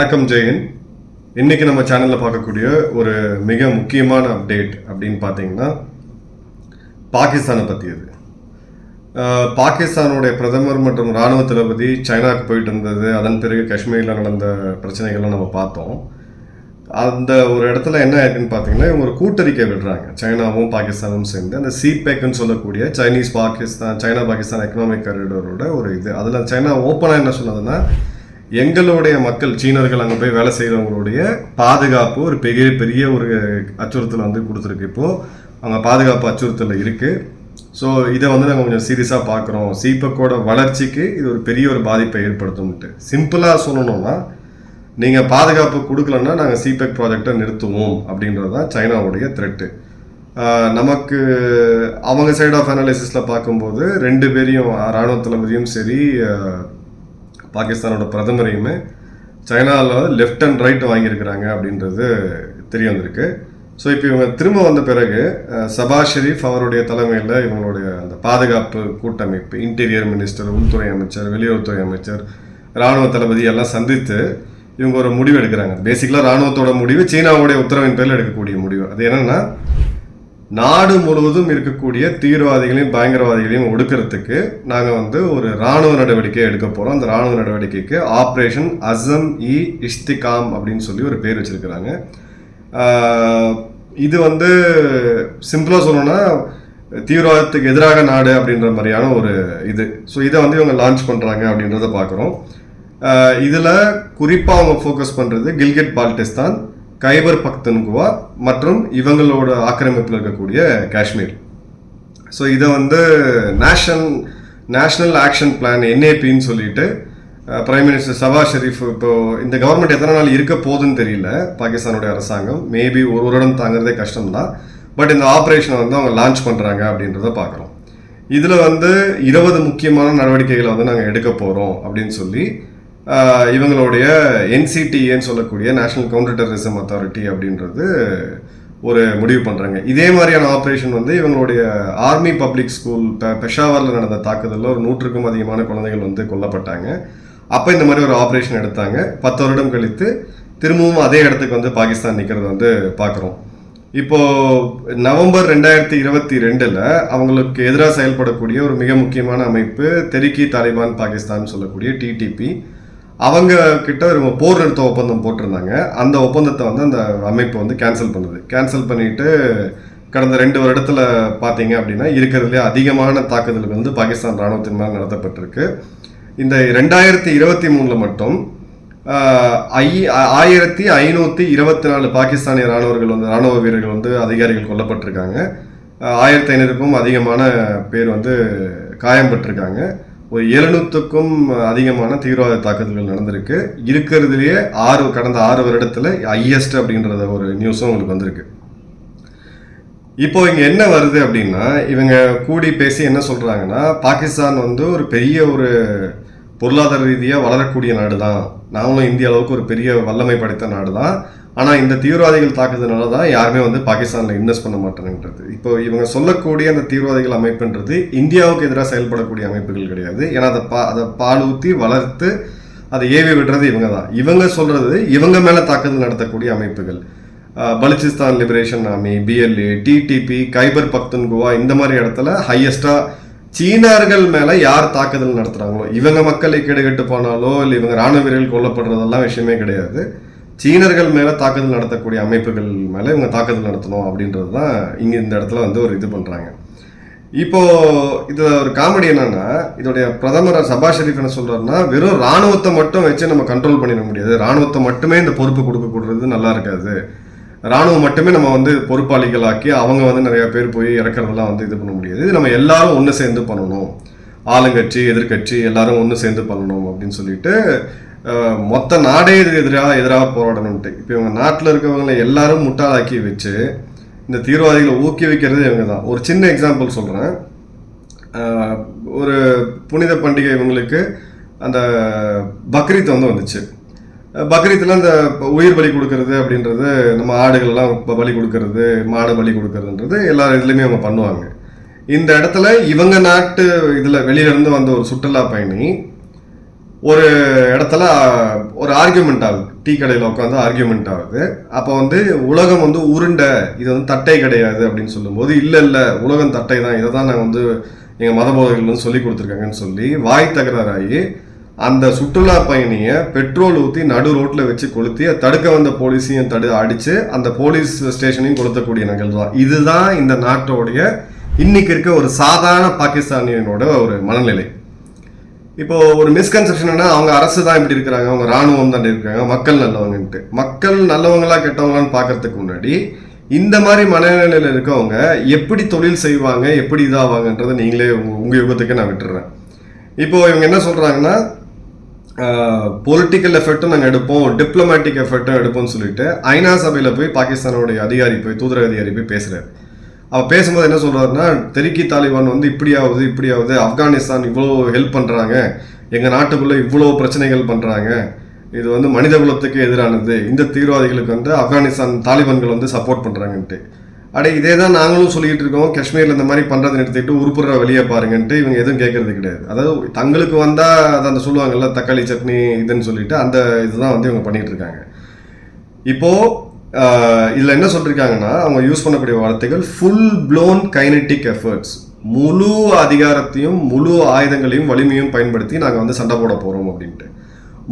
வணக்கம் ஜெயன். இன்னைக்கு நம்ம சேனலில் பார்க்கக்கூடிய ஒரு மிக முக்கியமான அப்டேட் அப்படின்னு பார்த்தீங்கன்னா பாகிஸ்தானை பற்றியது பாகிஸ்தானுடைய பிரதமர் மற்றும் இராணுவ தளபதி சைனாக்கு போயிட்டு இருந்தது. அதன் பிறகு காஷ்மீரில் நடந்த பிரச்சனைகள்லாம் நம்ம பார்த்தோம். அந்த ஒரு இடத்துல என்ன ஆயிருக்குன்னு பார்த்தீங்கன்னா இவங்க ஒரு கூட்டறிக்கை விடுறாங்க. சைனாவும் பாகிஸ்தானும் சேர்ந்து அந்த சிபேக்னு சொல்லக்கூடிய Chinese Pakistan China Pakistan economic காரிடோரோட ஒரு இது. அதில் சைனா ஓப்பனாக என்ன சொன்னதுன்னா எங்களுடைய மக்கள் சீனர்கள் அங்கே போய் வேலை செய்கிறவங்களுடைய பாதுகாப்பு ஒரு பெரிய பெரிய ஒரு அச்சுறுத்தல் வந்து கொடுத்துருக்கு. இப்போது அவங்க பாதுகாப்பு அச்சுறுத்தல் இருக்குது ஸோ இதை வந்து நாங்கள் கொஞ்சம் சீரியஸாக பார்க்குறோம் சீபக்கோட வளர்ச்சிக்கு இது ஒரு பெரிய ஒரு பாதிப்பை ஏற்படுத்தும்ட்டு. சிம்பிளாக சொல்லணும்னா நீங்கள் பாதுகாப்பு கொடுக்கலன்னா நாங்கள் சிபெக் ப்ராஜெக்டை நிறுத்துவோம் அப்படின்றது தான் சைனாவுடைய த்ரெட்டு நமக்கு அவங்க சைட் ஆஃப் அனாலிசிஸில் பார்க்கும்போது ரெண்டு பேரையும் இராணுவ தளபதியும் சரி பாகிஸ்தானோட பிரதமரையுமே சைனாவில் லெஃப்ட் அண்ட் ரைட் வாங்கியிருக்கிறாங்க அப்படின்றது தெரிய வந்திருக்கு ஸோ இப்போ இவங்க திரும்ப வந்த பிறகு சபா ஷெரீஃப் அவருடைய தலைமையில் இவங்களுடைய அந்த பாதுகாப்பு கூட்டமைப்பு இன்டீரியர் மினிஸ்டர் உள்துறை அமைச்சர் வெளியுறவுத்துறை அமைச்சர் இராணுவ தளபதி எல்லாம் சந்தித்து இவங்க ஒரு முடிவு எடுக்கிறாங்க. பேசிக்கலாக இராணுவத்தோட முடிவு சீனாவுடைய உத்தரவின் பேரில் எடுக்கக்கூடிய முடிவு. அது என்னென்னா நாடு முழுவதும் இருக்கக்கூடிய தீவிரவாதிகளையும் பயங்கரவாதிகளையும் ஒடுக்கிறதுக்கு நாங்கள் வந்து ஒரு இராணுவ நடவடிக்கை எடுக்க போகிறோம் அந்த இராணுவ நடவடிக்கைக்கு ஆப்ரேஷன் அசம் இ இஷ்திகாம் அப்படின்னு சொல்லி ஒரு பேர் வச்சுருக்கிறாங்க. இது வந்து சிம்பிளாக சொல்லணும்னா தீவிரவாதத்துக்கு எதிராக நாடு அப்படின்ற மாதிரியான ஒரு இது. ஸோ இதை வந்து இவங்க லான்ச் பண்ணுறாங்க அப்படின்றத பார்க்குறோம் இதில் குறிப்பாக அவங்க ஃபோக்கஸ் பண்ணுறது கில்கிட் பால்டிஸ்தான். கைபர் பக்தன்குவா மற்றும் இவங்களோட ஆக்கிரமிப்பில் இருக்கக்கூடிய காஷ்மீர் ஸோ இதை வந்து நேஷனல் நேஷ்னல் ஆக்ஷன் பிளான் என்ஏபின்னு சொல்லிட்டு பிரைம் மினிஸ்டர் சவா ஷெரீஃப் இப்போ இந்த கவர்மெண்ட் எத்தனை நாள் இருக்க போகுதுன்னு தெரியல பாகிஸ்தானுடைய அரசாங்கம். மேபி ஒரு வருடம் தாங்கிறதே கஷ்டம்தான். பட் இந்த ஆப்ரேஷனை வந்து அவங்க லான்ச் பண்ணுறாங்க அப்படின்றத பார்க்குறோம். இதில் வந்து இருபது முக்கியமான நடவடிக்கைகளை வந்து நாங்கள் எடுக்க போகிறோம் அப்படின்னு சொல்லி இவங்களுடைய என்சிடிஏன்னு சொல்லக்கூடிய நேஷனல் கவுண்டர் டெரரிசம் அத்தாரிட்டி அப்படின்றது ஒரு முடிவு பண்ணுறாங்க இதே மாதிரியான ஆப்ரேஷன் வந்து இவங்களுடைய ஆர்மி பப்ளிக் ஸ்கூல் பெ பெஷாவரில் நடந்த தாக்குதலில் ஒரு நூற்றுக்கும் அதிகமான குழந்தைகள் வந்து கொல்லப்பட்டாங்க. அப்போ இந்த மாதிரி ஒரு ஆப்ரேஷன் எடுத்தாங்க. பத்து வருடம் கழித்து திரும்பவும் அதே இடத்துக்கு வந்து பாகிஸ்தான் நிற்கிறத வந்து பார்க்குறோம் இப்போது நவம்பர் ரெண்டாயிரத்தி இருபத்தி ரெண்டில் அவங்களுக்கு எதிராக செயல்படக்கூடிய ஒரு மிக முக்கியமான அமைப்பு தெரிக்கி தாலிபான் பாகிஸ்தான் சொல்லக்கூடிய டிடிபி அவங்க கிட்ட ஒரு போர் நிறுத்த ஒப்பந்தம் போட்டிருந்தாங்க. அந்த ஒப்பந்தத்தை வந்து அந்த அமைப்பு வந்து கேன்சல் பண்ணுது. கேன்சல் பண்ணிட்டு கடந்த ரெண்டு வருடத்தில் பார்த்தீங்க அப்படின்னா இருக்கிறதுலே அதிகமான தாக்குதல்கள் வந்து பாகிஸ்தான் ராணுவத்தின் மேலே நடத்தப்பட்டிருக்கு. இந்த ரெண்டாயிரத்தி இருபத்தி மூணில் மட்டும் ஐ ஆயிரத்தி ஐநூற்றி இருபத்தி நாலு பாகிஸ்தானிய ராணுவர்கள் வந்து ராணுவ வீரர்கள் வந்து அதிகாரிகள் கொல்லப்பட்டிருக்காங்க. ஆயிரத்தி ஐநூறுக்கும் அதிகமான பேர் வந்து காயம்பட்டிருக்காங்க ஒரு எழுநூற்றுக்கும் அதிகமான தீவிரவாத தாக்குதல்கள் நடந்திருக்கு. இருக்கிறதுலேயே ஆறு கடந்த ஆறு வருடத்தில் ஹையஸ்ட் அப்படின்றத ஒரு நியூஸும் உங்களுக்கு வந்திருக்கு. இப்போ இங்கே என்ன வருது அப்படின்னா இவங்க கூடி பேசி என்ன சொல்றாங்கன்னா பாகிஸ்தான் வந்து ஒரு பெரிய ஒரு பொருளாதார ரீதியாக வளரக்கூடிய நாடு தான் நாமளும் இந்திய அளவுக்கு ஒரு பெரிய வல்லமை படைத்த நாடு தான் ஆனால் இந்த தீவிரவாதிகள் தாக்குதனால தான் யாருமே வந்து பாகிஸ்தானில் இன்வெஸ்ட் பண்ண மாட்டேன்ன்றது இப்போ இவங்க சொல்லக்கூடிய அந்த தீவிரவாதிகள் அமைப்புன்றது இந்தியாவுக்கு எதிராக செயல்படக்கூடிய அமைப்புகள் கிடையாது. ஏன்னா அதை பா அதை பால் ஊற்றி வளர்த்து அதை ஏவி விடுறது இவங்க தான் இவங்க சொல்கிறது இவங்க மேலே தாக்குதல் நடத்தக்கூடிய அமைப்புகள். Baluchistan liberation army BLA TTP Khyber Pakhtunkhwa இந்த மாதிரி இடத்துல ஹையஸ்ட்டாக சீனர்கள் மேலே யார் தாக்குதல் நடத்துகிறாங்களோ இவங்க மக்களை கேடுகட்டு போனாலோ இல்லை இவங்க ராணுவ வீரர்கள் கொல்லப்படுறதெல்லாம் விஷயமே கிடையாது. சீனர்கள் மேலே தாக்குதல் நடத்தக்கூடிய அமைப்புகள் மேலே இவங்க தாக்குதல் நடத்தணும் அப்படின்றது தான் இங்கே இந்த இடத்துல வந்து ஒரு இது பண்ணுறாங்க இப்போ இது ஒரு காமெடி என்னென்னா இதோடைய பிரதமர் சபா ஷெரீஃப் என்ன சொல்கிறாருன்னா வெறும் ராணுவத்தை மட்டும் வச்சு நம்ம கண்ட்ரோல் பண்ணிட முடியாது. ராணுவத்தை மட்டுமே இந்த பொறுப்பு கொடுக்க நல்லா இருக்காது. ராணுவம் மட்டுமே நம்ம வந்து பொறுப்பாளிகளாக்கி அவங்க வந்து நிறைய பேர் போய் இறக்குறதெல்லாம் வந்து இது பண்ண முடியாது. இது நம்ம எல்லாரும் ஒன்று சேர்ந்து பண்ணணும். ஆளுங்கட்சி எதிர்க்கட்சி எல்லாரும் ஒன்று சேர்ந்து பண்ணணும் அப்படின்னு சொல்லிட்டு மொத்த நாடே இதுக்கு எதிராக எதிராக போராடணும்ட்டு. இப்போ இவங்க நாட்டில் இருக்கவங்களை எல்லாரும் முட்டாளாக்கி வச்சு இந்த தீவிரவாதிகளை ஊக்குவிக்கிறது இவங்க தான். ஒரு சின்ன எக்ஸாம்பிள் சொல்கிறேன் ஒரு புனித பண்டிகை இவங்களுக்கு அந்த பக்ரீத் வந்து வந்துச்சு. பக்ரீத்தில் அந்த உயிர் பலி கொடுக்கறது அப்படின்றது நம்ம ஆடுகள்லாம் பலி கொடுக்கறது மாடு பலி கொடுக்கறதுன்றது எல்லா இதுலேயுமே அவங்க பண்ணுவாங்க. இந்த இடத்துல இவங்க நாட்டு இதில் வெளியிலேருந்து வந்த ஒரு சுற்றுலா பயணி ஒரு இடத்துல ஒரு ஆர்கியூமெண்ட் ஆகுது. டீ கடையில் உட்காந்து ஆர்கியூமெண்ட் ஆகுது. அப்போ வந்து உலகம் வந்து உருண்டை. இது வந்து தட்டை கிடையாது அப்படின்னு சொல்லும்போது இல்லை இல்லை உலகம் தட்டை தான். இதை தான் நாங்கள் வந்து எங்கள் மத போதகர்கள் வந்து சொல்லி கொடுத்துருக்காங்கன்னு சொல்லி வாய் தகராறாகி அந்த சுற்றுலா பயணியை பெட்ரோல் ஊற்றி நடு ரோட்டில் வச்சு கொளுத்தி தடுக்க வந்த போலீஸையும் தடு அடித்து அந்த போலீஸ் ஸ்டேஷனையும் கொளுத்தக்கூடிய நிகழ்வு தான். இதுதான் இந்த நாட்டோடைய இன்னைக்கு இருக்க ஒரு சாதாரண பாகிஸ்தானியனோட ஒரு மனநிலை. இப்போ ஒரு மிஸ்கன்செப்ஷன்னா அவங்க அரசு தான் இப்படி இருக்கிறாங்க அவங்க ராணுவம் தான் இருக்காங்க மக்கள் நல்லவங்கன்ட்டு. மக்கள் நல்லவங்களா கெட்டவங்களான்னு பார்க்கறதுக்கு முன்னாடி இந்த மாதிரி மனநிலையில் இருக்கவங்க எப்படி தொழில் செய்வாங்க எப்படி இதாவாங்கன்றதை நீங்களே உங்க யுகத்துக்கு யுகத்துக்கே நான் விட்டுறேன். இப்போ இவங்க என்ன சொல்றாங்கன்னா பொலிட்டிக்கல் எஃபெக்ட்டும் நாங்கள் எடுப்போம் டிப்ளமேட்டிக் எஃபெக்ட்டும் எடுப்போம்னு சொல்லிட்டு ஐநா சபையில் போய் பாகிஸ்தானோடைய அதிகாரி போய் தூதரக அதிகாரி போய் பேசுறாரு. அவர் பேசும்போது என்ன சொல்கிறாருன்னா தெருக்கி தாலிபான் வந்து இப்படி ஆகுது இப்படி ஆகுது ஆப்கானிஸ்தான் இவ்வளோ ஹெல்ப் பண்ணுறாங்க எங்கள் நாட்டுக்குள்ளே இவ்வளோ பிரச்சனைகள் பண்ணுறாங்க இது வந்து மனித குலத்துக்கு எதிரானது. இந்த தீவிரவாதிகளுக்கு வந்து ஆப்கானிஸ்தான் தாலிபான்கள் வந்து சப்போர்ட் பண்ணுறாங்கன்ட்டு அடே இதே தான் நாங்களும் சொல்லிகிட்டு இருக்கோம். காஷ்மீரில் இந்த மாதிரி பண்ணுறதை நிறுத்திட்டு உருப்புற வெளியே பாருங்கன்ட்டு இவங்க எதுவும் கேட்கறது கிடையாது. அதாவது தங்களுக்கு வந்தால் அதை அந்த சொல்லுவாங்கல்ல தக்காளி சட்னி இதுன்னு சொல்லிட்டு அந்த இதுதான் வந்து இவங்க பண்ணிகிட்டு இருக்காங்க. இப்போது இதில் என்ன சொல்லியிருக்காங்கன்னா அவங்க யூஸ் பண்ணக்கூடிய வார்த்தைகள் ஃபுல் ப்ளோன் கைனட்டிக் எஃபர்ட்ஸ் முழு அதிகாரத்தையும் முழு ஆயுதங்களையும் வலிமையும் பயன்படுத்தி நாங்கள் வந்து சண்டை போட போகிறோம் அப்படின்ட்டு.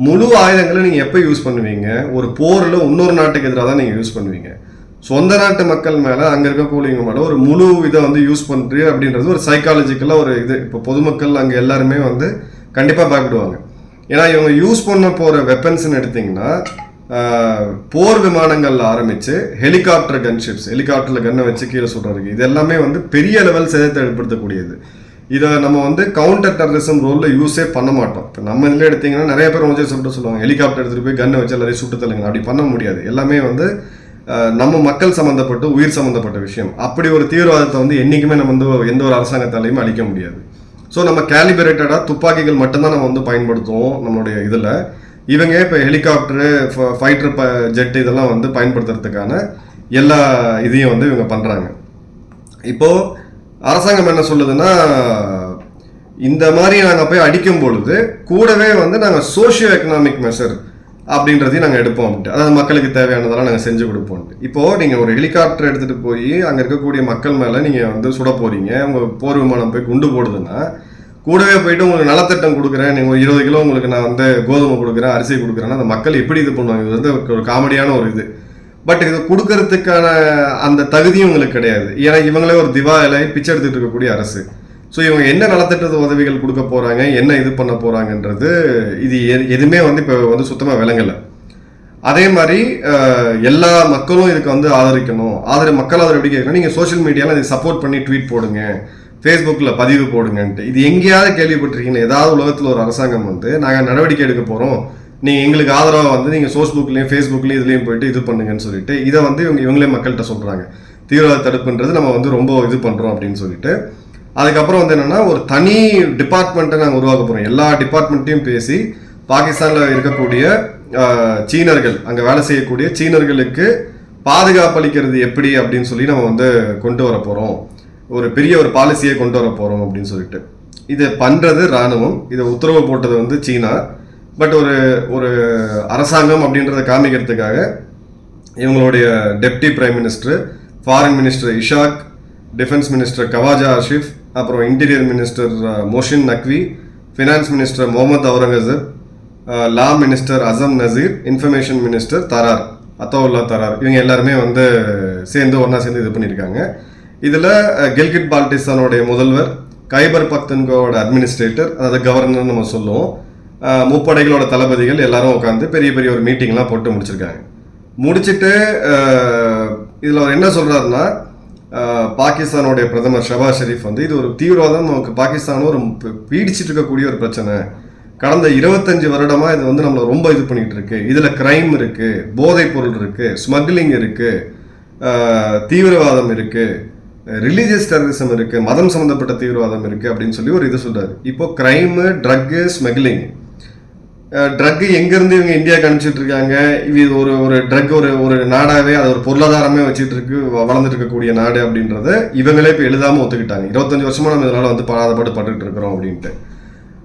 முழு ஆயுதங்களை நீங்கள் எப்போ யூஸ் பண்ணுவீங்க? ஒரு போரில் இன்னொரு நாட்டுக்கு எதிராக தான் நீங்கள் யூஸ் பண்ணுவீங்க. சொந்த நாட்டு மக்கள் மேலே அங்கே இருக்கக்கூடியவங்க மேலே ஒரு முழு இதை வந்து யூஸ் பண்ணுறது அப்படின்றது ஒரு சைக்காலஜிக்கலாக ஒரு இது. இப்போ பொதுமக்கள் அங்கே எல்லாருமே வந்து கண்டிப்பாக பயப்படுவாங்க. ஏன்னா இவங்க யூஸ் பண்ண போகிற வெப்பன்ஸ்னு எடுத்தீங்கன்னா போர் விமானங்களில் ஆரம்பிச்சு ஹெலிகாப்டர் கன்ஷிப்ஸ் ஹெலிகாப்டரில் கன்னை வச்சு கீழே சொல்கிறாரு இது எல்லாமே வந்து பெரிய லெவல் சேதத்தை ஏற்படுத்தக்கூடியது. இதை நம்ம வந்து கவுண்டர் டெரரிசம் ரோலில் யூஸே பண்ண மாட்டோம். இப்போ நம்ம இதில் எடுத்தீங்கன்னா நிறைய பேர் வந்து சொல்லிட்டு சொல்லுவாங்க. ஹெலிகாப்டர் எடுத்துகிட்டு போய் கன்னை வச்சு எல்லாரையும் சுட்டு தள்ளுங்க அப்படி பண்ண முடியாது. எல்லாமே வந்து நம்ம மக்கள் சம்மந்தப்பட்ட உயிர் சம்மந்தப்பட்ட விஷயம். அப்படி ஒரு தீவிரவாதத்தை வந்து என்றைக்குமே நம்ம வந்து எந்த ஒரு அரசாங்கத்தாலையும் அழிக்க முடியாது. ஸோ நம்ம கேலிபரேட்டடாக துப்பாக்கிகள் மட்டும்தான் நம்ம வந்து பயன்படுத்துவோம் நம்மளுடைய இதில். இவங்க இப்போ ஹெலிகாப்டரு ஃபைட்டர் ப ஜெட் இதெல்லாம் வந்து பயன்படுத்துறதுக்கான எல்லா இதையும் வந்து இவங்க பண்ணுறாங்க இப்போது அரசாங்கம் என்ன சொல்லுதுன்னா இந்த மாதிரி நாங்கள் போய் அடிக்கும் பொழுது கூடவே வந்து நாங்கள் சோஷியோ எக்கனாமிக் மெஷர் அப்படின்றதையும் நாங்கள் எடுப்போம் அப்படின்ட்டு. அதாவது மக்களுக்கு தேவையானதெல்லாம் நாங்கள் செஞ்சு கொடுப்போம்ட்டு இப்போது நீங்கள் ஒரு ஹெலிகாப்டர் எடுத்துகிட்டு போய் அங்கே இருக்கக்கூடிய மக்கள் மேலே நீங்கள் வந்து சுட போறீங்க உங்கள் போர் விமானம் போய் குண்டு போடுதுன்னா கூடவே போயிட்டு உங்களுக்கு நலத்திட்டம் கொடுக்குறேன். நீங்கள் ஒரு இருபது கிலோ உங்களுக்கு நான் வந்து கோதுமை கொடுக்குறேன் அரிசி கொடுக்குறேன்னா அந்த மக்கள் எப்படி இது பண்ணுவாங்க? இது வந்து ஒரு காமெடியான ஒரு இது. பட் இது கொடுக்கறதுக்கான அந்த தகுதியும் உங்களுக்கு கிடையாது. ஏன்னா இவங்களே ஒரு திவா இலை பிச்சை எடுத்துகிட்டு இருக்கக்கூடிய அரசு. ஸோ இவங்க என்ன நலத்திட்ட உதவிகள் கொடுக்க போகிறாங்க என்ன இது பண்ண போகிறாங்கன்றது இது எதுவுமே வந்து இப்போ வந்து சுத்தமாக விளங்கலை. அதே மாதிரி எல்லா மக்களும் இதுக்கு வந்து ஆதரிக்கணும். ஆதரவு மக்கள் ஆதரவு எப்படி கேட்கணும்? நீங்கள் சோஷியல் மீடியாவில் இதை சப்போர்ட் பண்ணி ட்வீட் போடுங்க. ஃபேஸ்புக்கில் பதிவு போடுங்கன்ட்டு. இது எங்கேயாவது கேள்விப்பட்டிருக்கீங்க ஏதாவது உலகத்தில் ஒரு அரசாங்கம் வந்து நாங்கள் நடவடிக்கை எடுக்க போகிறோம் நீங்கள் எங்களுக்கு ஆதரவாக வந்து நீங்கள் சோஸ்புக்லேயும் ஃபேஸ்புக்லேயும் இதுலேயும் போயிட்டு இது பண்ணுங்கன்னு சொல்லிட்டு இதை வந்து இவங்க இவங்களே மக்கள்கிட்ட சொல்கிறாங்க தீவிரவாத தடுப்புன்றது நம்ம வந்து ரொம்ப இது பண்ணுறோம் அப்படின்னு சொல்லிட்டு. அதுக்கப்புறம் வந்து என்னென்னா ஒரு தனி டிபார்ட்மெண்ட்டை நாங்கள் உருவாக்க போகிறோம் எல்லா டிபார்ட்மெண்ட்டையும் பேசி பாகிஸ்தானில் இருக்கக்கூடிய சீனர்கள் அங்கே வேலை செய்யக்கூடிய சீனர்களுக்கு பாதுகாப்பு அளிக்கிறது எப்படி அப்படின்னு சொல்லி நம்ம வந்து கொண்டு வர போகிறோம் ஒரு பெரிய ஒரு பாலிசியை கொண்டு வர போகிறோம் அப்படின்னு சொல்லிட்டு. இதை பண்ணுறது இராணுவம். இதை உத்தரவு போட்டது வந்து சீனா. பட் ஒரு ஒரு அரசாங்கம் அப்படின்றத காமிக்கிறதுக்காக இவங்களுடைய deputy prime minister foreign minister Ishaq defence minister Khawaja Asif அப்புறம் interior minister Mohsin Naqvi finance minister Muhammad Aurangzeb law minister Azam Nazeer information minister Tarar Attaullah Tarar இவங்க எல்லாருமே வந்து சேர்ந்து ஒன்றா சேர்ந்து இது பண்ணியிருக்காங்க. இதில் கில்கிட் பால்டிஸ்தானுடைய முதல்வர் கைபர் பக்தன்கோட அட்மினிஸ்ட்ரேட்டர் அதாவது கவர்னர் நம்ம சொல்லுவோம். முப்படைகளோட தளபதிகள் எல்லாரும் உட்காந்து பெரிய பெரிய ஒரு மீட்டிங்லாம் போட்டு முடிச்சிருக்காங்க. முடிச்சுட்டு இதில் அவர் என்ன சொல்கிறாருன்னா பாகிஸ்தானுடைய பிரதமர் ஷபாஸ் ஷெரீஃப் வந்து இது ஒரு தீவிரவாதம் நமக்கு பாகிஸ்தானும் ஒரு பீடிச்சிட்டு இருக்கக்கூடிய ஒரு பிரச்சனை. கடந்த இருபத்தஞ்சு வருடமாக இது வந்து நம்மளை ரொம்ப இது பண்ணிகிட்டு இருக்கு. இதில் கிரைம் இருக்குது போதைப் பொருள் இருக்குது ஸ்மக்லிங் இருக்குது தீவிரவாதம் இருக்குது ரிலீஜியஸ் டெரரிசம் இருக்கு மதம் சம்மந்தப்பட்ட தீவிரவாதம் இருக்கு அப்படின்னு சொல்லி ஒரு இது சொல்றாரு. இப்போ கிரைமு ட்ரக்கு ஸ்மக்லிங் ட்ரக்கு எங்கேருந்து இவங்க இந்தியாவுக்கு அனுப்பிச்சிட்டு இருக்காங்க? இது ஒரு ஒரு ட்ரக் ஒரு ஒரு நாடாகவே அது ஒரு பொருளாதாரமே வச்சுட்டு இருக்கு வ- வளர்ந்துட்டு இருக்கக்கூடிய நாடு அப்படின்றத இவங்களே இப்போ எழுதாம ஒத்துக்கிட்டாங்க. இருபத்தஞ்சு வருஷமா நம்ம இதனால வந்து பாடாதபாடு பட்டுட்டு இருக்கிறோம் அப்படின்ட்டு.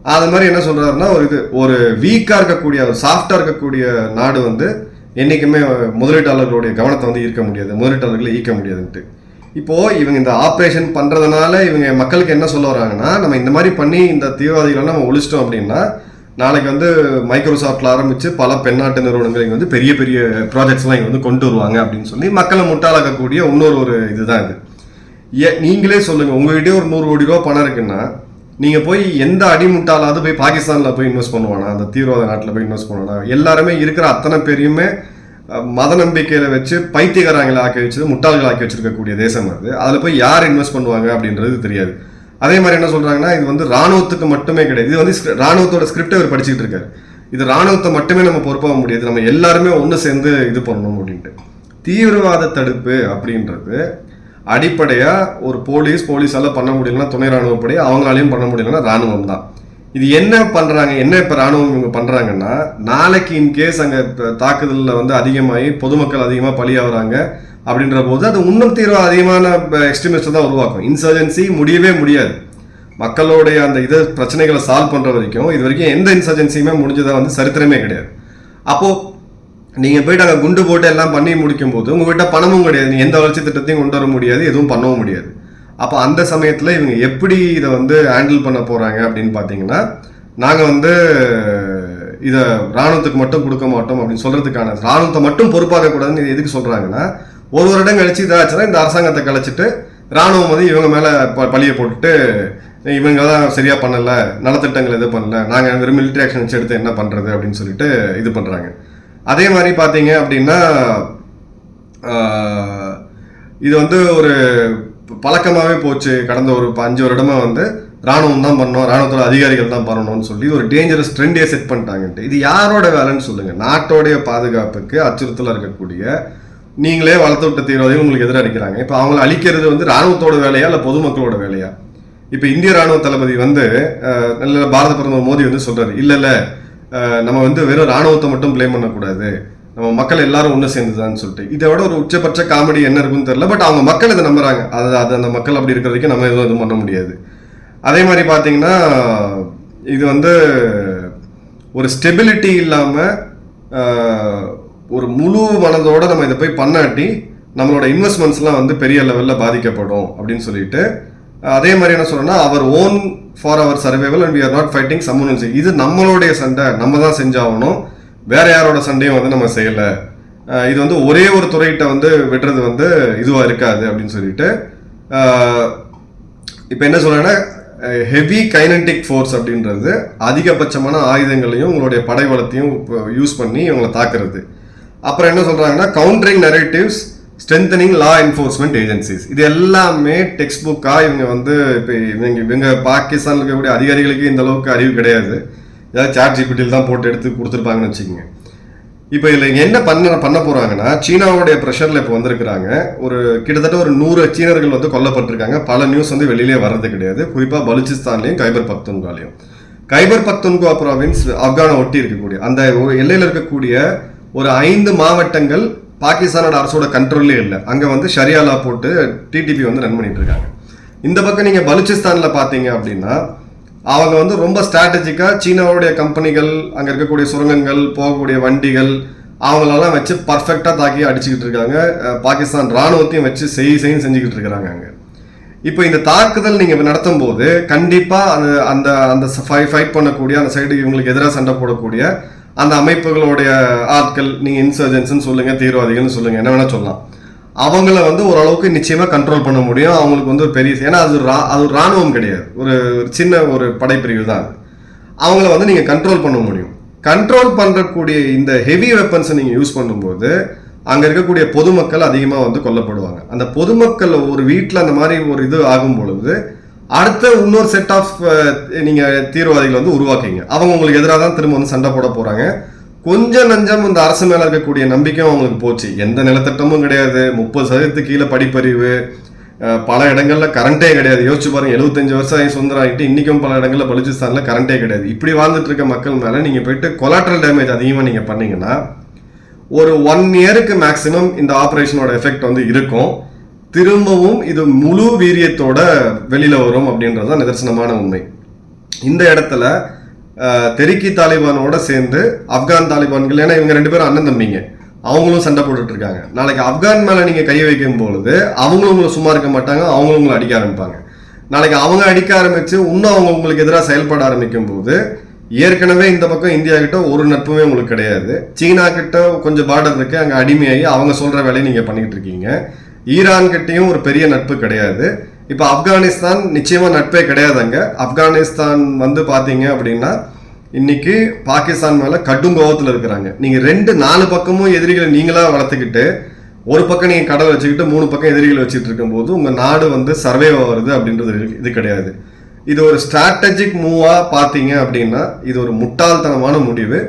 அது மாதிரி என்ன சொல்றாருன்னா ஒரு இது ஒரு வீக்காக இருக்கக்கூடிய ஒரு சாஃப்டாக இருக்கக்கூடிய நாடு வந்து என்றைக்குமே முதலீட்டாளர்களுடைய கவனத்தை வந்து ஈர்க்க முடியாது முதலீட்டாளர்களை ஈர்க்க முடியாதுன்ட்டு. இப்போ இவங்க இந்த ஆப்ரேஷன் பண்றதுனால இவங்க மக்களுக்கு என்ன சொல்ல வராங்கன்னா நம்ம இந்த மாதிரி பண்ணி இந்த தீவிரவாதிகளை நம்ம ஒழிச்சிட்டோம் அப்படின்னா நாளைக்கு வந்து மைக்ரோசாஃப்ட்ல ஆரம்பிச்சு பல பெண்ணாட்டு நிறுவனங்கள் இங்க வந்து பெரிய பெரிய ப்ராஜெக்ட்ஸ்லாம் இங்க வந்து கொண்டு வருவாங்க அப்படின்னு சொல்லி மக்களை முட்டாளாக்கக்கூடிய இன்னொரு ஒரு இதுதான் இது. ஏ- நீங்களே சொல்லுங்க. உங்ககிட்டயே ஒரு நூறு கோடி ரூபா பணம் இருக்குன்னா நீங்க போய் எந்த அடிமுட்டாலாவது போய் பாகிஸ்தான்ல போய் இன்வெஸ்ட் பண்ணுவானா? அந்த தீவிரவாத நாட்டில் போய் இன்வெஸ்ட் பண்ணுவானா? எல்லாருமே இருக்கிற அத்தனை பேரையுமே மத நம்பிக்கையில வச்சு பைத்தியகாரங்களை ஆக்கி வச்சு முட்டாள்கள் ஆக்கி வச்சிருக்கக்கூடிய தேசம் அது. அதில் போய் யார் இன்வெஸ்ட் பண்ணுவாங்க அப்படின்றது தெரியாது. அதே மாதிரி என்ன சொல்றாங்கன்னா இது வந்து ராணுவத்துக்கு மட்டுமே கிடையாது. இது வந்து ராணுவத்தோட ஸ்கிரிப்டை அவர் படிச்சுட்டு இருக்காரு. இது ராணுவத்தை மட்டுமே நம்ம பொறுப்பாக முடியாது. நம்ம எல்லாருமே ஒன்று சேர்ந்து இது பண்ணணும் அப்படின்ட்டு. தீவிரவாத தடுப்பு அப்படின்றது அடிப்படையாக ஒரு போலீஸ் போலீஸால் பண்ண முடியலன்னா துணை ராணுவப்படை அவங்களாலையும் பண்ண முடியலன்னா ராணுவம் தான் இது என்ன பண்ணுறாங்க என்ன இப்போ ராணுவம் இவங்க பண்ணுறாங்கன்னா நாளைக்கு இன்கேஸ் அங்கே தாக்குதலில் வந்து அதிகமாகி பொதுமக்கள் அதிகமாக பலியாகிறாங்க அப்படின்ற போது அது இன்னும் தீவிர அதிகமான எக்ஸ்ட்ரீமிஸ்ட் தான் உருவாக்கும். இன்சர்ஜென்சி முடியவே முடியாது. மக்களுடைய அந்த இது பிரச்சனைகளை சால்வ் பண்ணுற வரைக்கும் இது வரைக்கும் எந்த இன்சர்ஜென்சியுமே முடிஞ்சதாக வந்து சரித்திரமே கிடையாது. அப்போது நீங்கள் போயிட்டு அங்கே குண்டு போட்டு எல்லாம் பண்ணி முடிக்கும் போது உங்ககிட்ட பணமும் கிடையாது. நீ எந்த வளர்ச்சி திட்டத்தையும் கொண்டு வர முடியாது எதுவும் பண்ணவும் முடியாது. அப்போ அந்த சமயத்தில் இவங்க எப்படி இதை வந்து ஹேண்டில் பண்ண போகிறாங்க அப்படின்னு பார்த்தீங்கன்னா நாங்கள் வந்து இதை ராணுவத்துக்கு மட்டும் கொடுக்க மாட்டோம் அப்படின்னு சொல்கிறதுக்கான ராணுவத்தை மட்டும் பொறுப்பாகக்கூடாதுன்னு இது எதுக்கு சொல்கிறாங்கன்னா ஒரு வருடம் கழிச்சு இதாச்சுன்னா இந்த அரசாங்கத்தை கழிச்சிட்டு ராணுவம் வந்து இவங்க மேலே ப- பழியை போட்டுட்டு இவங்க தான் சரியாக பண்ணலை நலத்திட்டங்கள் எதுவும் பண்ணல நாங்கள் வெறும் மிலிட்டரி ஆக்ஷன் வச்சு எடுத்து என்ன பண்ணுறது அப்படின்னு சொல்லிட்டு இது பண்ணுறாங்க அதே மாதிரி பார்த்தீங்க அப்படின்னா இது வந்து ஒரு பழக்கமாகவே போச்சு. கடந்த ஒரு ப- அஞ்சு வருடமாக வந்து ராணுவம் தான் பண்ணணும் ராணுவத்தோட அதிகாரிகள் தான் பண்ணணும்னு சொல்லி ஒரு டேஞ்சரஸ் ட்ரெண்டே செட் பண்ணிட்டாங்கன்ட்டு. இது யாரோட வேலைன்னு சொல்லுங்கள் நாட்டோடைய பாதுகாப்புக்கு அச்சுறுத்தலாக இருக்கக்கூடிய நீங்களே வளர்த்து விட்ட தீவிரவாதிகள் உங்களுக்கு எதிராக அடிக்கிறாங்க இப்போ அவங்கள அழிக்கிறது வந்து ராணுவத்தோட வேலையா இல்லை பொதுமக்களோட வேலையா? இப்போ இந்திய ராணுவ தளபதி வந்து நல்ல பாரத பிரதமர் மோடி வந்து சொல்கிறாரு இல்லை இல்லை நம்ம வந்து வெறும் ராணுவத்தை மட்டும் பிளேம் பண்ணக்கூடாது. நம்ம மக்கள் எல்லாரும் ஒன்று சேர்ந்துதான்னு சொல்லிட்டு. இதை விட ஒரு உச்சபட்ச காமெடி என்ன இருக்குன்னு தெரில பட் அவங்க மக்கள் இதை நம்புறாங்க. அதை அது அந்த மக்கள் அப்படி இருக்கிற வரைக்கும் நம்ம எதுவும் எதுவும் பண்ண முடியாது. அதே மாதிரி பார்த்தீங்கன்னா இது வந்து ஒரு ஸ்டெபிலிட்டி இல்லாமல் ஒரு முழு மனதோடு நம்ம இதை போய் பண்ணாட்டி நம்மளோட இன்வெஸ்ட்மெண்ட்ஸ்லாம் வந்து பெரிய லெவலில் பாதிக்கப்படும் அப்படின்னு சொல்லிட்டு அதே மாதிரி என்ன சொல்றேன்னா our own for our survival and we are not fighting someone இது நம்மளுடைய சண்டை. நம்ம தான் செஞ்சாகணும். வேற யாரோட சண்டையும் வந்து நம்ம செய்யலை. இது வந்து ஒரே ஒரு துறையிட்ட வந்து விடுறது வந்து இதுவாக இருக்காது அப்படின்னு சொல்லிட்டு இப்போ என்ன சொல்றேன்னா ஹெவி கைனட்டிக் ஃபோர்ஸ் அப்படின்றது அதிகபட்சமான ஆயுதங்களையும் உங்களுடைய படை வளத்தையும் யூஸ் பண்ணி இவங்களை தாக்குறது. அப்புறம் என்ன சொல்றாங்கன்னா countering narratives strengthening law enforcement agencies இது எல்லாமே டெக்ஸ்ட் புக்காக இவங்க வந்து இப்போ இவங்க இவங்க பாகிஸ்தானில் இருக்கக்கூடிய அதிகாரிகளுக்கு இந்த அளவுக்கு அறிவு கிடையாது. ஏதாவது சாட் ஜிபிடியில் தான் போட்டு எடுத்து கொடுத்துருப்பாங்கன்னு வச்சுக்கோங்க. இப்போ இதில் இங்கே என்ன பண்ண பண்ண போகிறாங்கன்னா சீனாவுடைய ப்ரெஷரில் இப்போ வந்திருக்கிறாங்க. ஒரு கிட்டத்தட்ட ஒரு நூறு சீனர்கள் வந்து கொல்லப்பட்டிருக்காங்க. பல நியூஸ் வந்து வெளியிலே வர்றது கிடையாது. குறிப்பாக பலுச்சிஸ்தான்லேயும் கைபர் பக்துன்காலையும். கைபர் பக்துன்குவா ப்ராவின்ஸ் ஆப்கானை ஒட்டி இருக்கக்கூடிய அந்த எல்லையில் இருக்கக்கூடிய ஒரு ஐந்து மாவட்டங்கள் பாகிஸ்தானோட அரசோட கண்ட்ரோல்லே இல்லை. அங்கே வந்து ஷரியாலா போட்டு டிடிபி வந்து ரன் பண்ணிட்டு இருக்காங்க. இந்த பக்கம் நீங்கள் பலுச்சிஸ்தானில் பார்த்தீங்க அப்படின்னா அவங்க வந்து ரொம்ப ஸ்ட்ராட்டஜிக்காக சீனாவுடைய கம்பெனிகள் அங்கே இருக்கக்கூடிய சுரங்கங்கள் போகக்கூடிய வண்டிகள் அவங்களெல்லாம் வச்சு பர்ஃபெக்டாக தாக்கி அடிச்சுக்கிட்டு இருக்காங்க. பாகிஸ்தான் ராணுவத்தையும் வச்சு செய் செய்யும் செஞ்சுக்கிட்டு இருக்கிறாங்க அங்கே. இப்போ இந்த தாக்குதல் நீங்கள் நடத்தும் போது கண்டிப்பாக அந்த அந்த அந்த ஃபைட் பண்ணக்கூடிய அந்த சைடு இவங்களுக்கு எதிராக சண்டை போடக்கூடிய அந்த அமைப்புகளுடைய ஆட்கள் நீங்கள் இன்சர்ஜென்ஸ்ன்னு சொல்லுங்கள் தீவிரவாதிகள்னு சொல்லுங்கள் என்ன வேணால் சொல்லலாம். அவங்கள வந்து ஓரளவுக்கு நிச்சயமாக கண்ட்ரோல் பண்ண முடியும். அவங்களுக்கு வந்து ஒரு பெரிய ஏன்னா அது ரா அது ஒரு ராணுவம் கிடையாது. ஒரு சின்ன ஒரு படைப்பிரிவு தான் அவங்கள வந்து நீங்கள் கண்ட்ரோல் பண்ண முடியும். கண்ட்ரோல் பண்ணக்கூடிய இந்த ஹெவி வெப்பன்ஸை நீங்கள் யூஸ் பண்ணும்போது அங்கே இருக்கக்கூடிய பொதுமக்கள் அதிகமாக வந்து கொல்லப்படுவாங்க. அந்த பொதுமக்கள் ஒரு வீட்டில் அந்த மாதிரி ஒரு இது ஆகும் பொழுது அடுத்த இன்னொரு செட் ஆஃப் நீங்கள் தீவிரவாதிகளை வந்து உருவாக்குங்க அவங்க உங்களுக்கு எதிராக தான் திரும்ப வந்து சண்டை போட போகிறாங்க கொஞ்சம் நஞ்சம் இந்த அரசு மேல இருக்கக்கூடிய நம்பிக்கையும் அவங்களுக்கு போச்சு. எந்த நிலத்திட்டமும் கிடையாது. முப்பது சதவீதத்துக்கு கீழே படிப்பறிவு. பல இடங்கள்ல கரண்டே கிடையாது. யோசிச்சு பாருங்க எழுபத்தஞ்சு வருஷம் ஆகி சுதந்திரம் ஆகிட்டு இன்னைக்கும் பல இடங்கள்ல பலுச்சிஸ்தானில் கரண்டே கிடையாது. இப்படி வாழ்ந்துட்டு இருக்க மக்கள் மேல நீங்க போயிட்டு கொலாட்ரல் டேமேஜ் அதிகமாக நீங்க பண்ணீங்கன்னா ஒரு ஒன் இயருக்கு மேக்சிமம் இந்த ஆப்ரேஷனோட எஃபெக்ட் வந்து இருக்கும். திரும்பவும் இது முழு வீரியத்தோட வெளியில வரும் அப்படின்றது தான் நிதர்சனமான உண்மை. இந்த இடத்துல தெரிக்கி தாலிபானோட சேர்ந்து ஆப்கான் தாலிபான்கள் ஏன்னா இவங்க ரெண்டு பேரும் அண்ணன் தம்பிங்க. அவங்களும் சண்டை போட்டுட்டு இருக்காங்க நாளைக்கு ஆப்கான் மேலே நீங்கள் கை வைக்கும் பொழுது அவங்களும் உங்களை சும்மா இருக்க மாட்டாங்க அவங்களும் உங்களை அடிக்க ஆரம்பிப்பாங்க. நாளைக்கு அவங்க அடிக்க ஆரம்பித்து இன்னும் அவங்க உங்களுக்கு எதிராக செயல்பட ஆரம்பிக்கும் போது ஏற்கனவே இந்த பக்கம் இந்தியா கிட்ட ஒரு நட்புமே உங்களுக்கு கிடையாது. சீனா கிட்ட கொஞ்சம் பார்டர் இருக்கு அங்கே அடிமையாகி அவங்க சொல்கிற வேலையை நீங்கள் பண்ணிக்கிட்டு இருக்கீங்க. ஈரான் கிட்டேயும் ஒரு பெரிய நட்பு கிடையாது. இப்போ ஆப்கானிஸ்தான் நிச்சயமாக நட்பே கிடையாதுங்க ஆப்கானிஸ்தான் வந்து பார்த்தீங்க அப்படின்னா இன்னைக்கு பாகிஸ்தான் மேலே கடும் கோபத்தில் இருக்கிறாங்க. நீங்கள் ரெண்டு நாலு பக்கமும் எதிரிகளை நீங்களாக வளர்த்துக்கிட்டு ஒரு பக்கம் நீங்கள் கடல் வச்சுக்கிட்டு மூணு பக்கம் எதிரிகள் வச்சுட்டு இருக்கும்போது உங்கள் நாடு வந்து சர்வே வருது அப்படின்றது இது கிடையாது. இது ஒரு ஸ்ட்ராட்டஜிக் மூவாக பார்த்தீங்க அப்படின்னா இது ஒரு முட்டாள்தனமான முடிவு.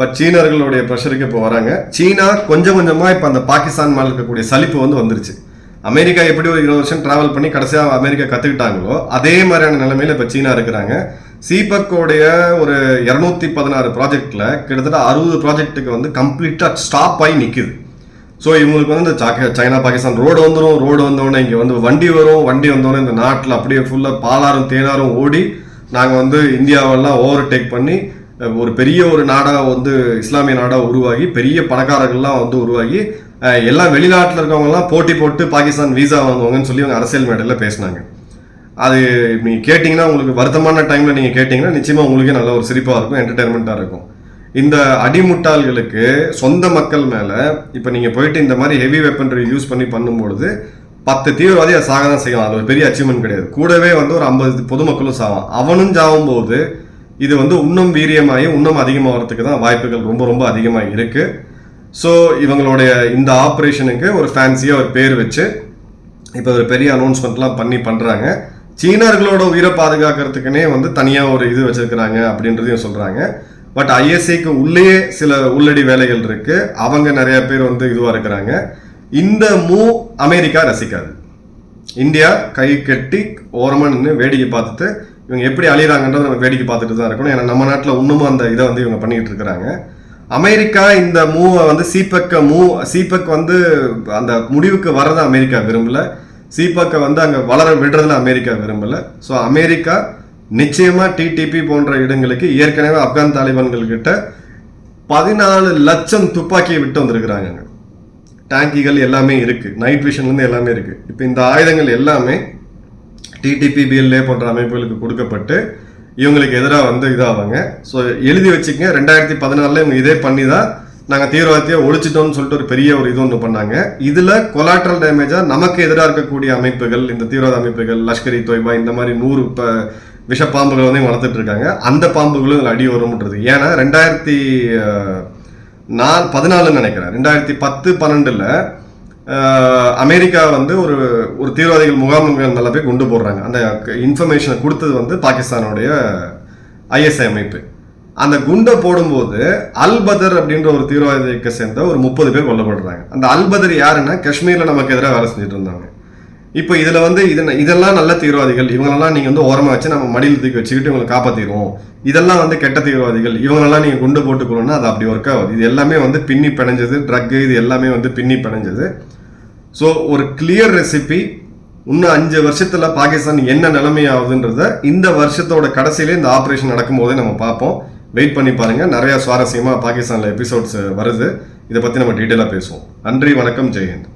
பட் சீனர்களுடைய ப்ரெஷருக்கு இப்போ வராங்க. சீனா கொஞ்சம் கொஞ்சமாக இப்போ அந்த பாகிஸ்தான் மேலே இருக்கக்கூடிய சலிப்பு வந்து வந்துருச்சு. அமெரிக்கா எப்படி ஒரு இருபது வருஷம் டிராவல் பண்ணி கடைசியாக அமெரிக்கா கற்றுக்கிட்டாங்களோ அதே மாதிரியான நிலைமையில் இப்போ சீனா இருக்கிறாங்க. சீபக்கோடைய ஒரு இரநூத்தி பதினாறு ப்ராஜெக்டில் கிட்டத்தட்ட அறுபது ப்ராஜெக்ட்டுக்கு வந்து கம்ப்ளீட்டாக ஸ்டாப் ஆகி நிற்குது ஸோ இவங்களுக்கு வந்து இந்த சாக்க- சைனா பாகிஸ்தான் ரோடு வந்துடும் ரோடு வந்தோடனே இங்கே வந்து வண்டி வரும். வண்டி வந்தோடனே இந்த நாட்டில் அப்படியே ஃபுல்லாக பாலாரும் தேனாரும் ஓடி நாங்கள் வந்து இந்தியாவெல்லாம் ஓவர் டேக் பண்ணி ஒரு பெரிய ஒரு நாடாக வந்து இஸ்லாமிய நாடாக உருவாகி பெரிய பணக்காரர்கள்லாம் வந்து உருவாகி எல்லாம் வெளிநாட்டில் இருக்கவங்கலாம் போட்டி போட்டு பாகிஸ்தான் வீசா வாங்குவாங்கன்னு சொல்லி அவங்க அரசியல் மேடையில் பேசினாங்க. அது நீங்கள் கேட்டிங்கன்னா உங்களுக்கு வருத்தமான டைமில் நீங்கள் கேட்டிங்கன்னா நிச்சயமாக உங்களுக்கே நல்ல ஒரு சிரிப்பாக இருக்கும் என்டர்டைன்மெண்ட்டாக இருக்கும். இந்த அடிமுட்டாள்களுக்கு சொந்த மக்கள் மேலே இப்போ நீங்கள் போயிட்டு இந்த மாதிரி ஹெவி வெப்பன்ரி யூஸ் பண்ணி பண்ணும்பொழுது பத்து தீவிரவாதி அதை சாக தான் செய்யலாம் அது ஒரு பெரிய அச்சீவ்மெண்ட் கிடையாது. கூடவே வந்து ஒரு ஐம்பது பொதுமக்களும் சாவான். அவனும் சாகும்போது இது வந்து இன்னும் வீரியமாகி இன்னும் அதிகமாகிறதுக்கு தான் வாய்ப்புகள் ரொம்ப ரொம்ப அதிகமாக இருக்குது ஸோ இவங்களுடைய இந்த ஆப்ரேஷனுக்கு ஒரு ஃபேன்சியாக ஒரு பேர் வச்சு இப்போ ஒரு பெரிய அனௌன்ஸ்மெண்ட்லாம் பண்ணி பண்ணுறாங்க சீனர்களோட உயிரை பாதுகாக்கிறதுக்குனே வந்து தனியாக ஒரு இது வச்சுருக்கிறாங்க அப்படின்றதையும் சொல்கிறாங்க பட் ஐஎஸ்ஐக்கு உள்ளேயே சில உள்ளடி வேலைகள் இருக்குது அவங்க நிறைய பேர் வந்து இதுவாக இருக்கிறாங்க. இந்த மூவ் அமெரிக்கா ரசிக்காது. இந்தியா கை கட்டி ஓரமாக நின்று வேடிக்கை பார்த்துட்டு இவங்க எப்படி அழியிறாங்கன்றத நம்ம வேடிக்கை பார்த்துட்டு தான் இருக்கணும். ஏன்னா நம்ம நாட்டில் இன்னமும் அந்த இதை வந்து இவங்க பண்ணிட்டு இருக்கிறாங்க. அமெரிக்கா இந்த மூவை வந்து சீபக்க மூவ் சீபக் வந்து அந்த முடிவுக்கு வர்றதை அமெரிக்கா விரும்பல. சீபக்கை வந்து அங்கே வளர விடுறதுல அமெரிக்கா விரும்பல. ஸோ அமெரிக்கா நிச்சயமாக டிடிபி போன்ற இடங்களுக்கு ஏற்கனவே ஆப்கான் தாலிபான்கள்கிட்ட பதினாலு லட்சம் துப்பாக்கியை விட்டு வந்திருக்கிறாங்க டேங்கிகள் எல்லாமே இருக்குது நைட் விஷன்லேருந்து எல்லாமே இருக்குது இப்போ இந்த ஆயுதங்கள் எல்லாமே டிடிபி பிஎல்ஏ போன்ற அமைப்புகளுக்கு கொடுக்கப்பட்டு இவங்களுக்கு எதிராக வந்து இதாவாங்க. ஸோ எழுதி வச்சுக்கங்க. ரெண்டாயிரத்தி பதினாலில் இவங்க இதே பண்ணி தான் நாங்கள் தீவிரவாதத்தையே ஒழிச்சிட்டோம்னு சொல்லிட்டு ஒரு பெரிய ஒரு இது ஒன்று பண்ணாங்க. இதில் கொலாட்ரல் டேமேஜாக நமக்கு எதிராக இருக்கக்கூடிய அமைப்புகள் இந்த தீவிரவாத அமைப்புகள் லஷ்கரி தொய்பா இந்த மாதிரி நூறு இப்போ விஷப்பாம்புகள் வந்து வளர்த்துட்டு இருக்காங்க. அந்த பாம்புகளும் இதில் அடி வரும்ன்றது ஏன்னா ரெண்டாயிரத்தி நான் பதினாலுன்னு நினைக்கிறேன். ரெண்டாயிரத்தி பத்து பன்னெண்டில் அமெரிக்கா வந்து ஒரு ஒரு தீவிரவாதிகள் முகாம்கள் நல்ல போய் கொண்டு போடுறாங்க. அந்த இன்ஃபர்மேஷனை கொடுத்தது வந்து பாகிஸ்தானுடைய ஐஎஸ்ஐ அமைப்பு. அந்த குண்டை போடும்போது அல்பதர் அப்படின்ற ஒரு தீவிரவாதிக்கு சேர்ந்த ஒரு முப்பது பேர் கொல்லப்படுறாங்க. அந்த அல்பதர் யாருன்னா காஷ்மீரில் நமக்கு எதிராக வேலை செஞ்சுட்டு இருந்தாங்க. இப்போ இதில் வந்து இது இதெல்லாம் நல்ல தீவிரவாதிகள். இவங்களெல்லாம் நீங்கள் வந்து ஓரமாக வச்சு நம்ம மடியில் தூக்கி வச்சுக்கிட்டு இவங்களை காப்பாற்றிடுவோம் இதெல்லாம் வந்து கெட்ட தீவிரவாதிகள். இவங்களெல்லாம் நீங்கள் குண்டு போட்டுக்கணும்னா அது அப்படி ஒர்க் ஆகுது. இது எல்லாமே வந்து பின்னி பிணைஞ்சது ட்ரக்கு இது எல்லாமே வந்து பின்னி பிணைஞ்சது. ஸோ ஒரு கிளியர் ரெசிபி இன்னும் அஞ்சு வருஷத்தில் பாகிஸ்தான் என்ன நிலைமை ஆகுதுன்றத இந்த வருஷத்தோட கடைசியிலே இந்த ஆப்ரேஷன் நடக்கும்போதே நம்ம பார்ப்போம். வெயிட் பண்ணி பாருங்கள் நிறையா சுவாரஸ்யமாக பாகிஸ்தானில் எபிசோட்ஸ் வருது. இதை பற்றி நம்ம டீட்டெயிலாக பேசுவோம். நன்றி வணக்கம் ஜெயஹிந்த்